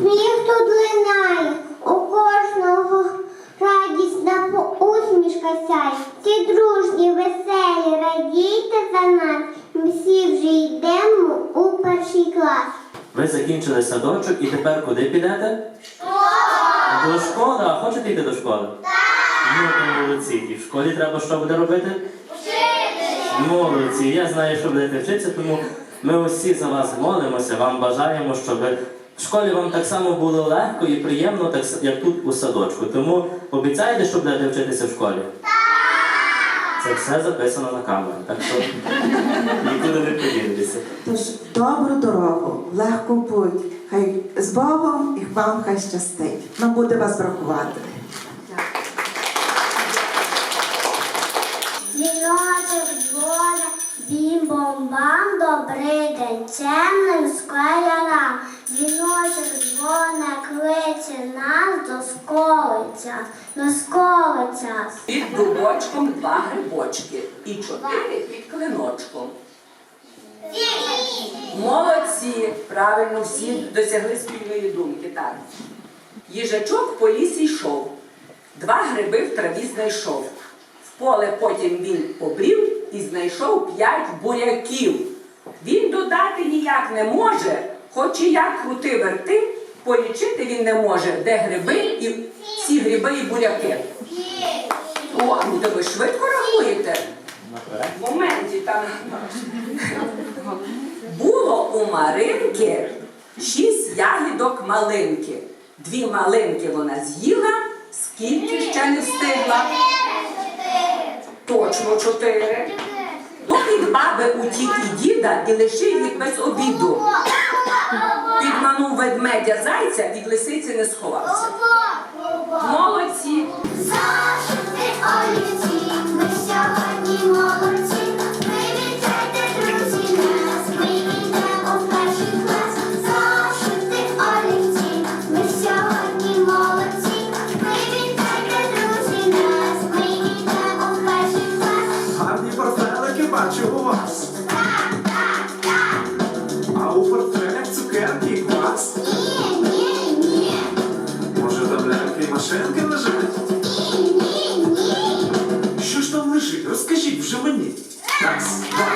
Сміх тут линає, у кожного радісна усмішка сяє. Ці дружні, веселі, радійте за нас. Ми всі вже йдемо у перший клас. Ви закінчили садочок і тепер куди підете? Школа! До школи, а хочете йти до школи? Так! Ну, то молодці. І в школі треба що буде робити? Вчитися! Молодці. Я знаю, що будете вчитися, тому ми усі за вас молимося, вам бажаємо, щоб ви в школі вам так само було легко і приємно, так як тут у садочку. Тому обіцяєте, що будете вчитися в школі? Це все записано на камеру, так що нікуди не поділитеся. Тож добру дорогу, в легку путь. Хай з Богом і вам хай щастить. Нам буде вас бракувати. Дзвіночок дзвоне, бім-бом-бам, добрий день, чемним школярам. Дзвіночок дзвоне, кличе нас до школи час, до школи час. Під дубочком два грибочки і чотири під клиночком. Молодці! Правильно всі досягли спільної думки. Так. Їжачок по лісі йшов, два гриби в траві знайшов. В поле потім він побрів і знайшов п'ять буряків. Він додати ніяк не може, хоч і як крути верти, полічити він не може, де гриби і всі гриби і буряки. О, ну ви швидко рахуєте? В моменті там. Було у Маринки шість ягідок малинки. Дві малинки вона з'їла, скільки ще не встигла. Точно чотири. То від баби утік і діда і лишив їх без обіду. Ведмедя зайця, від лисиці не сховався. Молодці! Yes.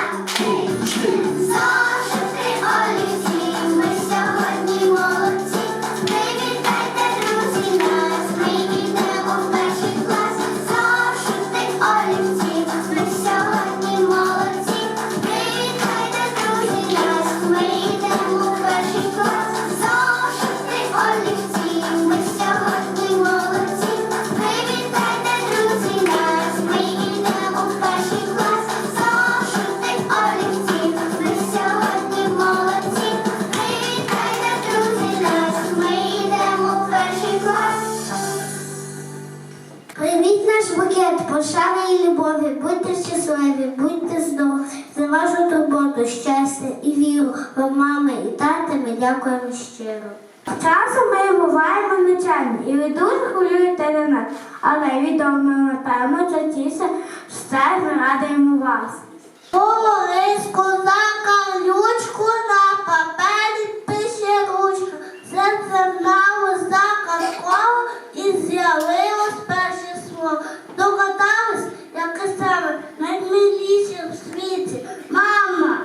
Прийміть наш букет пошани і любові, будьте щасливі, будьте здорові, за вашу турботу, щастя і віру. Вам, мами і тати, ми дякуємо щиро. Часом ми буваємо навчання, і ви дуже хвилюєте на нас, але відомо, напевно, частіше все ми радуємо вас. Полиску за калючку на папері пише ручка. Серце знало за казково і з'явилось перше слово. Догадались, яке саме наймиліше в світі. Мама!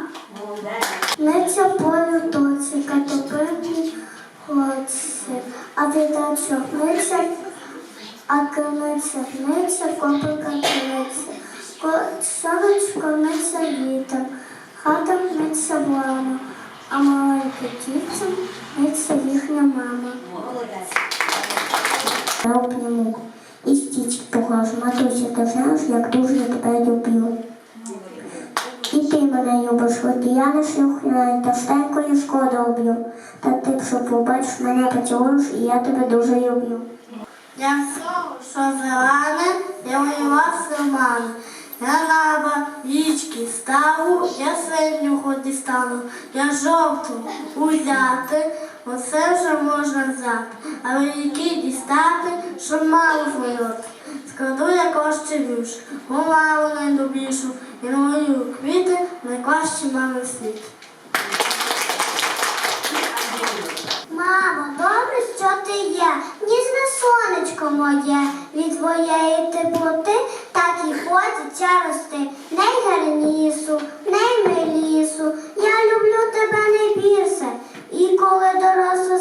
Неця полю тоці, катопирні хлопці, а віддачу гниця, а криниця гниця, копика криниця. Сонечко гниться вітер, хата гниться влама, а маленька дівця гниться їхня мама. Я обніму і стічки поглажу, матуся, ти знаєш, як дуже я тебе люблю. І ти мене любиш, от і я не слухаю, та стенькою шкода об'ю. Та ти, що побачиш, поцілуєш, і я тебе дуже люблю. Я що зелене, я воював суман. Я на річки ставу, я синю ході стану, я жовту узяти, оце вже можна взяти, а які дістати, що мало змоювати. Складу я кощевюш, бо мало найдобрішу, і на мою квіти найкращі мами світ. Мамо, добре, що ти є, ніжне сонечко моє, від твоєї теплоти так і дитя рости, ней гарнісу, ней мелісу, я люблю тебе найбільше, і коли доросла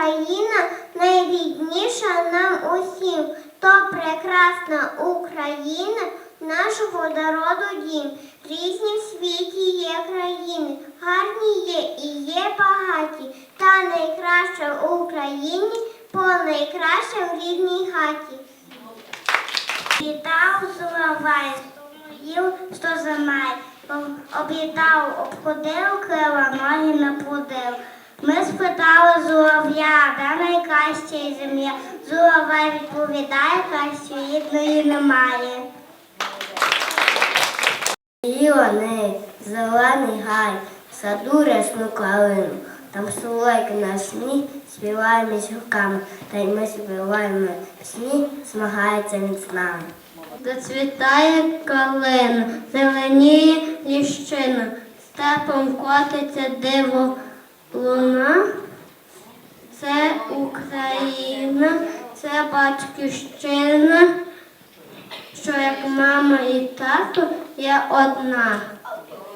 одна країна, найрідніша нам усім. То прекрасна Україна, наш водороду дім. Різні в світі є країни, гарні є і є багаті, та найкраща в Україні по найкраще в рідній хаті. Вітав зуровай, їв, що замай, об'їдав, обходив, крила ноги наплодив. Ми спитали зуров'я, де найкраща земля. Зуровай відповідає, кращої рідної немає. Вони, зелений гай, в саду рясну калину, там соловейки на сні співає між руками, та й ми співаємо пісні, змагається з нами. Доцвітає калина, зеленіє ліщина, степом котиться диво луна. Це Україна, це батьківщина, що як мама і тато є одна.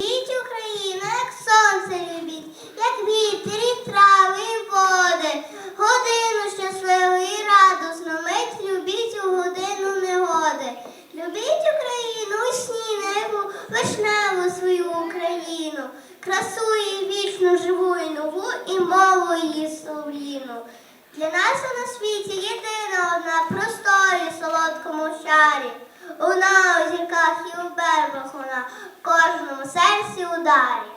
Любіть Україну, як сонце любіть, як вітер і трави і води. Годину щасливу і радосну мить любіть у годину негоди. Любіть Україну сні небу, вишневу свою Україну, красу її Для нас на світі єдина одна просторі солодкому шарі. Вона у зірках і у бербах вона, в кожному серці ударі.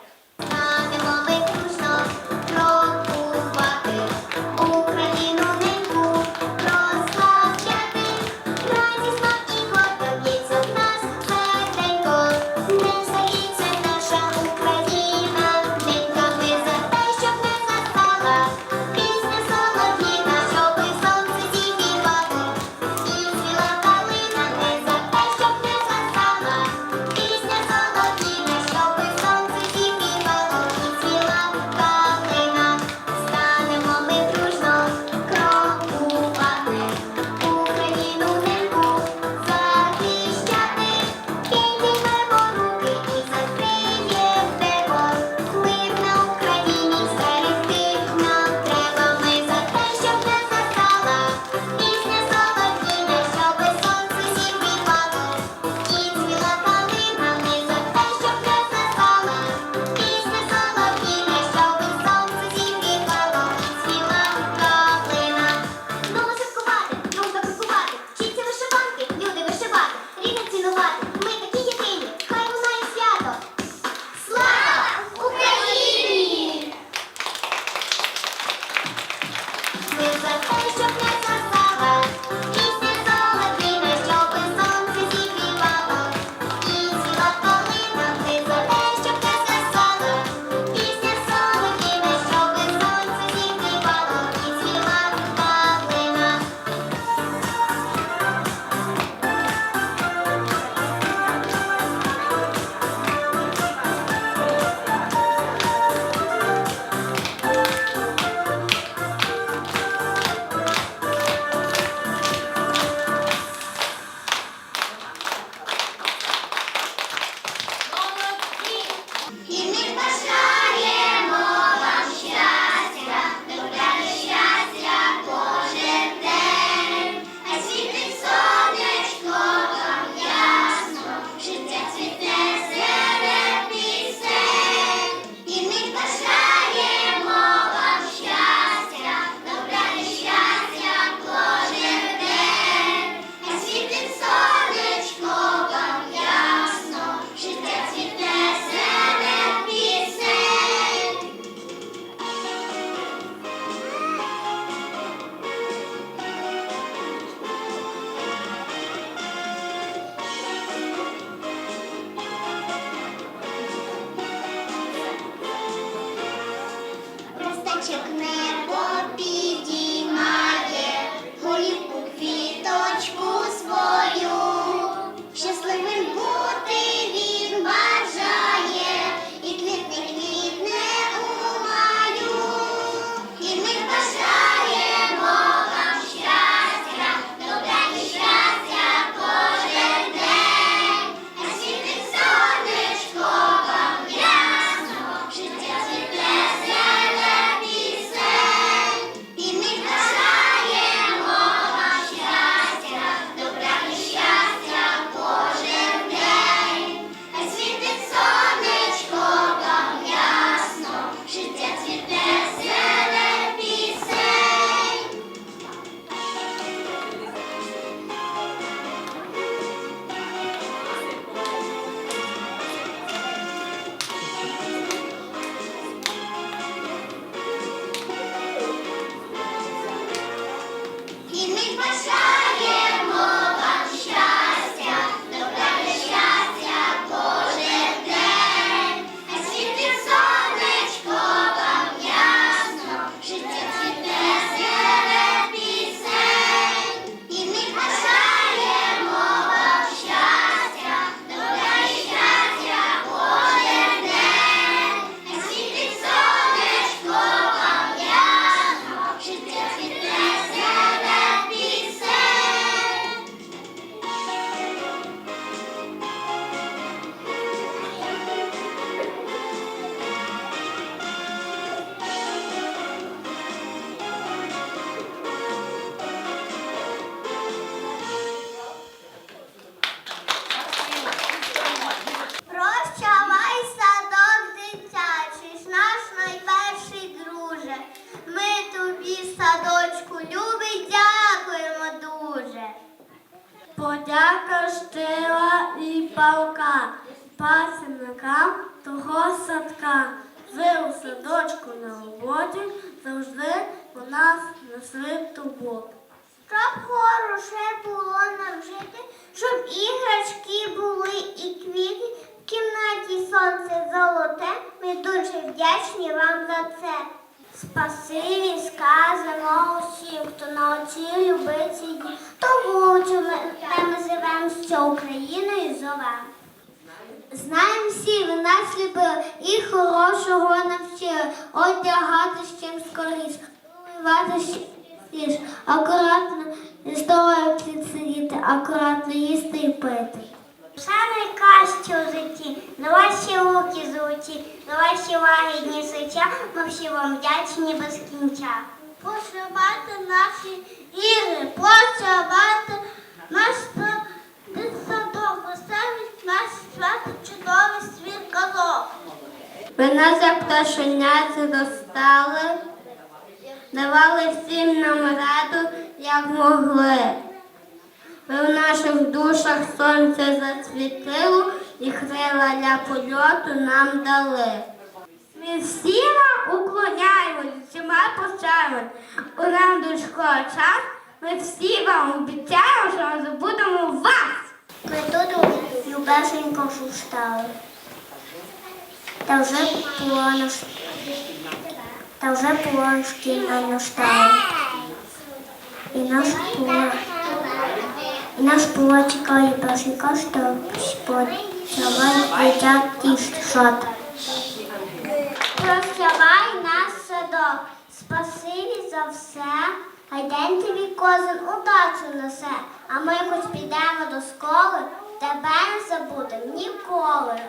Я костила і палка, пасенника того садка. Ви у садочку на роботі завжди у нас несли турбот. Щоб хороше було нам жити, щоб іграшки були і квіти, в кімнаті сонце золоте. Ми дуже вдячні вам за це. Спасибі сказано усім, хто навчив любити її, тому що ми, ми живемо, що Україною зовемо. Знаємо всі, ви нас любили і хорошого навчили, одягати з чим скоріш, вмивати чим частіше, акуратно здоров'я сидіти, акуратно їсти і пити. Все найкраще у житті, на ваші руки золоті, на ваші лагідні серця, ми всі вам вдячні без кінця. Пошивати наші ігри, пошивати наш садок, веселий наш свято чудовий світ казок. Ви нас як пташеняти достали, давали всім нам раду, як могли. Наших душах сонце зацвітило і крила для польоту нам дали. Ми всі вам уклоняємось, всіма пощаємо. У нам до час, ми всі вам обіцяємо, що ми забудемо вас. Ми тут любесенько шустали. Та вже полоно та вже полон шкільно настало. І наш полон і наш було чекає пасенька, що почавай дитя тішот. Прощавай наш садок, спасибі за все, хай день тобі кожен удачу несе, а ми хоч підемо до школи, тебе не забудемо ніколи.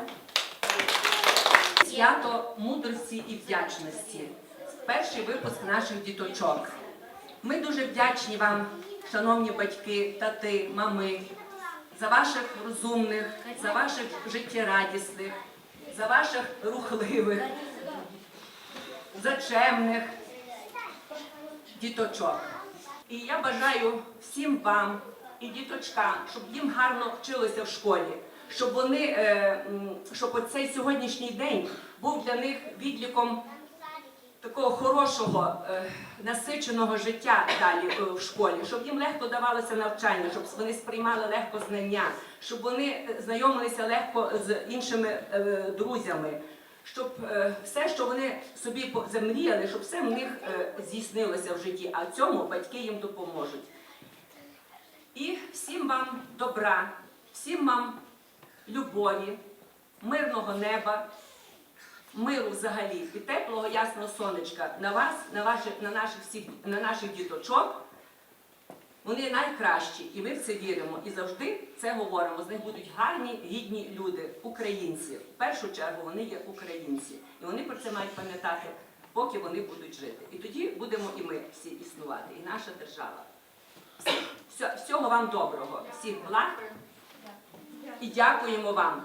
Свято мудрості і вдячності. Перший випуск наших діточок. Ми дуже вдячні вам, шановні батьки, тати, мами, за ваших розумних, за ваших життєрадісних, за ваших рухливих, за чемних діточок. І я бажаю всім вам і діточкам, щоб їм гарно вчилося в школі, щоб вони, е, щоб оцей сьогоднішній день був для них відліком такого хорошого, е, насиченого життя далі е, в школі, щоб їм легко давалося навчання, щоб вони сприймали легко знання, щоб вони е, знайомилися легко з іншими друзями, щоб все, що вони собі замріяли, щоб все в них здійснилося в житті, а в цьому батьки їм допоможуть. І всім вам добра, всім вам любові, мирного неба, миру взагалі і теплого ясного сонечка на вас, на ваших, на наших всіх, на наших діточок. Вони найкращі, і ми в це віримо. І завжди це говоримо. З них будуть гарні, гідні люди, українці. В першу чергу вони є українці. І вони про це мають пам'ятати, поки вони будуть жити. І тоді будемо і ми всі існувати, і наша держава. Всього вам доброго, всіх благ. І дякуємо вам.